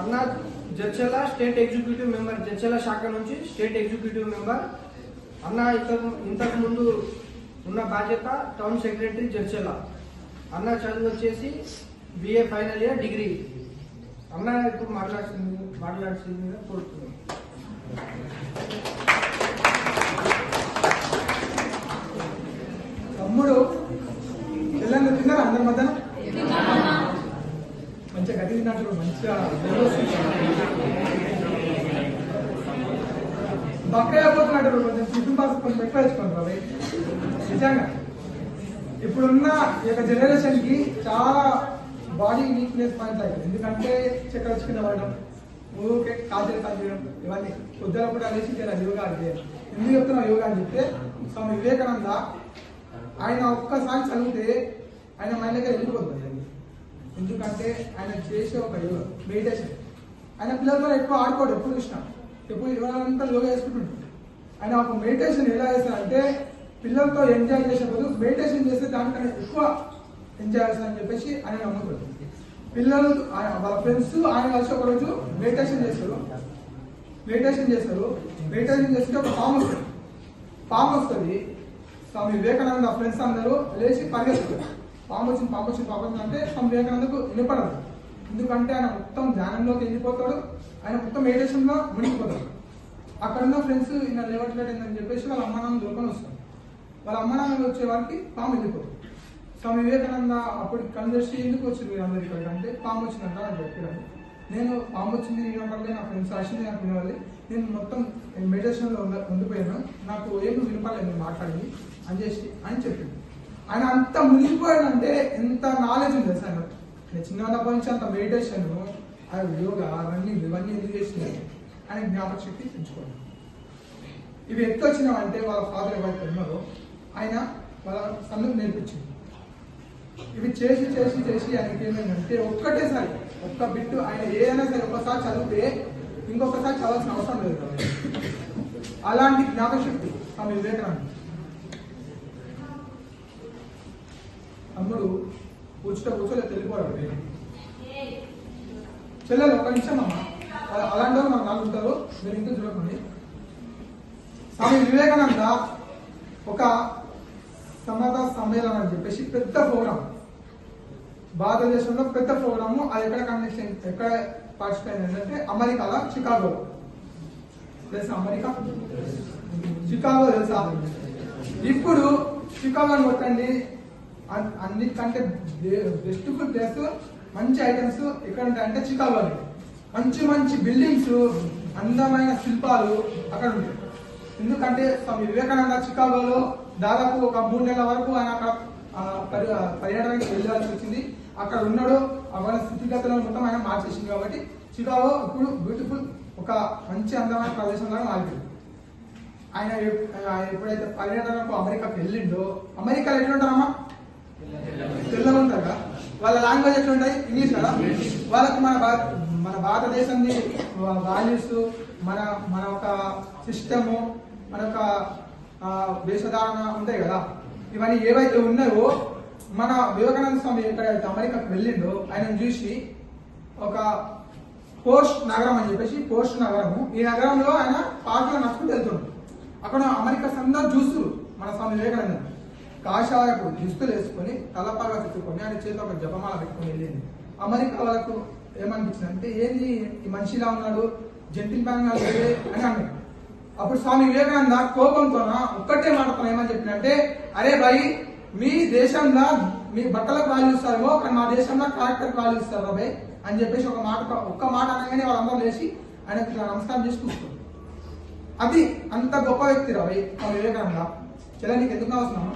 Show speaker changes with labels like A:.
A: అన్న Jadcherla state executive member Jadcherla శాఖ నుంచి స్టేట్ ఎగ్జిక్యూటివ్ మెంబర్. అన్న ఇంతకు ఇంతకు ముందు ఉన్న బాధ్యత టౌన్ సెక్రటరీ జడ్చల అన్న చదువు వచ్చేసి బిఏ ఫైనల్ ఇయర్ డిగ్రీ. అన్న ఇప్పుడు మాట్లాడుతుంది మాట్లాడుతుంది కోరుతున్నాను
B: తమ్ముడు చెల్లెళ్ళు తిన్నారా అందరి మధ్యాహ్నం మంచిగా మంచిగా బక్క అయిపోతున్నట్టు కొంచెం టిఫిన్ బాక్స్ కొంచెం ఎక్కువ బాబాయ్ నిజంగా. ఇప్పుడున్న ఈ యొక్క జనరేషన్కి చాలా బాడీ వీక్నెస్ పాయింట్ అవుతుంది ఎందుకంటే చక్కెర చికెన్ అవ్వడం ఊరికే కాజలు కాజేయడం ఇవన్నీ. పొద్దున కూడా లేచి యోగా అంటే ఎందుకు చెప్తున్నా యోగా అని చెప్తే స్వామి వివేకానంద ఆయన ఒక్కసారి చదివితే ఆయన మైండ్గా వెళ్ళిపోతుంది ఎందుకంటే ఆయన చేసే ఒక యోగా మెడిటేషన్ ఆయన పిల్లలతో ఎక్కువ ఆడుకోడు ఎప్పుడు చూసినా. ఎప్పుడు ఇవ్వాలంతా యోగా చేసుకుంటుంటాడు ఆయన ఒక మెడిటేషన్ ఎలా చేస్తారంటే పిల్లలతో ఎంజాయ్ చేసే బదులు మెడిటేషన్ చేస్తే దానికన్నా ఎక్కువ ఎంజాయ్ చేస్తారని చెప్పేసి ఆయన నమ్ముతాడు పిల్లలు ఆయన- వాళ్ళ ఫ్రెండ్స్ ఆయన కలిసి ఒక రోజు మెడిటేషన్ చేస్తారు. మెడిటేషన్ చేస్తారు. మెడిటేషన్ చేస్తే ఒక పాము వస్తుంది. పాము వస్తుంది. స్వామి వివేకానంద ఫ్రెండ్స్ అందరూ లేచి పరిగెత్తుతారు. పాము వచ్చింది పాము వచ్చింది పాము వచ్చింది అంటే స్వామి వివేకానందకు వినపడదు. ఎందుకంటే ఆయన మొత్తం ధ్యానంలోకి వెళ్ళిపోతాడు. ఆయన మొత్తం మెడిటేషన్లో మునిగిపోతాడు. అక్కడ ఉన్న ఫ్రెండ్స్ ఈయన లేవట్లేదని చెప్పేసి వాళ్ళ అమ్మ నాన్న దొరకని వస్తారు. వాళ్ళ అమ్మ నాన్న వచ్చే వారికి పాము వెళ్ళిపోతుంది స్వామి వివేకానంద అప్పుడు కన్వర్సి ఎందుకు వచ్చారు వీరందరూ ఇక్కడ అంటే పాము వచ్చిందంట అని చెప్పారు. నేను పాము వచ్చింది వినపడలే నా ఫ్రెండ్స్ వచ్చింది నాకు వినవాలి నేను మొత్తం మెడిటేషన్లో ఉండ ఉండిపోయాను. నాకు ఏమి వినపడలేదు నేను మాట్లాడింది అని చేసి అని చెప్పింది. ఆయన అంత మునిగిపోయాడంటే ఎంత నాలెడ్జ్ ఉంది తెలుసా ఆయన నేను చిన్నప్పటి నుంచి అంత మెడిటేషన్ ఆయన యోగా రన్నింగ్ ఇవన్నీ ఎందుకు చేసినాయి ఆయన జ్ఞాపక శక్తి పెంచుకోండి ఇవి ఎత్తు వచ్చినావంటే వాళ్ళ ఫాదర్ ఎవరైతే ఉన్నారో ఆయన వాళ్ళ సన్నుకు నేర్పించింది. ఇవి చేసి చేసి చేసి ఆయనకి ఏమైందంటే ఒక్కటేసారి ఒక్క బిట్టు ఆయన ఏదైనా సరే ఒకసారి చదివితే ఇంకొకసారి చదవాల్సిన అవసరం లేదు. కాబట్టి అలాంటి జ్ఞాపకశక్తి స్వామి వివేకానంద తమ్ముడు కూర్చుంటే కూర్చోలే తెలిపోవడం చెల్లెలు ఒక్క నిమిషం అమ్మ. అలా- అలాంటి వాళ్ళు నాలుగు ఉంటారు. మీరు ఇంట్లో చూడకండి స్వామి వివేకానంద ఒక సమత సమ్మేళనం అని చెప్పేసి పెద్ద ప్రోగ్రామ్ భారతదేశంలో పెద్ద ప్రోగ్రాము. అది ఎక్కడ కండక్ట్ అయింది ఎక్కడ పార్టిసిపేట్ అయిందంటే అమెరికాలో చికాగో. తెలుసా అమెరికా? చికాగో తెలుసా? ఇప్పుడు చికాగో కొట్టండి. అన్నిటికంటే బెస్ట్ ప్లేస్ మంచి ఐటమ్స్ ఎక్కడ ఉంటాయంటే చికాగో మంచి మంచి బిల్డింగ్స్ అందమైన శిల్పాలు అక్కడ ఉంటాయి. ఎందుకంటే స్వామి వివేకానంద చికాగోలో దాదాపు ఒక మూడు నెలల వరకు ఆయన అక్కడ పర్యటనకి వెళ్ళాల్సి వచ్చింది. అక్కడ ఉన్నాడు అవన్న స్థితిగతులను మొత్తం ఆయన మార్చేసింది కాబట్టి చికాగో ఇప్పుడు బ్యూటిఫుల్ ఒక మంచి అందమైన ప్రదేశంగా మారిపోయింది ఆయన ఆయన ఎప్పుడైతే పర్యటనకు అమెరికాకి వెళ్ళిండో అమెరికాలో ఎట్లుంటారమ్మా? తెల్లగా ఉంటారు కదా వాళ్ళ లాంగ్వేజ్ ఎట్లుంటాయి ఇంగ్లీష్ కదా? వాళ్ళకి మన మన భారతదేశంది వాల్యూస్ మన మన ఒక సిస్టము మన ఒక వేషధారణ ఉంటాయి కదా? ఇవన్నీ ఏవైతే ఉన్నాయో మన వివేకానంద స్వామి ఎక్కడైతే అమెరికాకి వెళ్ళిండో ఆయన చూసి ఒక పోస్ట్ నగరం అని చెప్పేసి పోస్ట్ నగరము ఈ నగరంలో ఆయన పాటలు నడుచుకుంటూ వెళ్తుండ్రు అక్కడ అమెరికా అందరూ చూస్తురు మన స్వామి వివేకానంద కాషాయపు దుస్తులు వేసుకొని తలపాగా చుట్టుకొని ఆయన చేతిలో ఒక జపమాల పెట్టుకొని వెళ్ళింది. అమెరికా వాళ్ళకు ఏమనిపించింది అంటే ఏంది? ఈ మనిషిలా ఉన్నాడు? జంటిల్ ప్యాన్ అని అన్నాడు అప్పుడు స్వామి వివేకానంద కోపంతో ఒక్కటే మాట ఏమని చెప్పినంటే అరే భాయ్ మీ దేశంలో మీ బట్టలకు వాల్యూ ఇస్తారేమో కానీ మా దేశంలో క్యారెక్టర్ వాల్యూ ఇస్తారు బాబాయ్ అని చెప్పేసి ఒక మాట ఒక్క మాట అనగానే వాళ్ళందరూ లేచి ఆయన ఇట్లా నమస్కారం చేసి కూర్చుంటారు అది అంత గొప్ప వ్యక్తి రాబాయ్ మా వివేకానంద. చెల్ల నీకు ఎందుకు అవసరం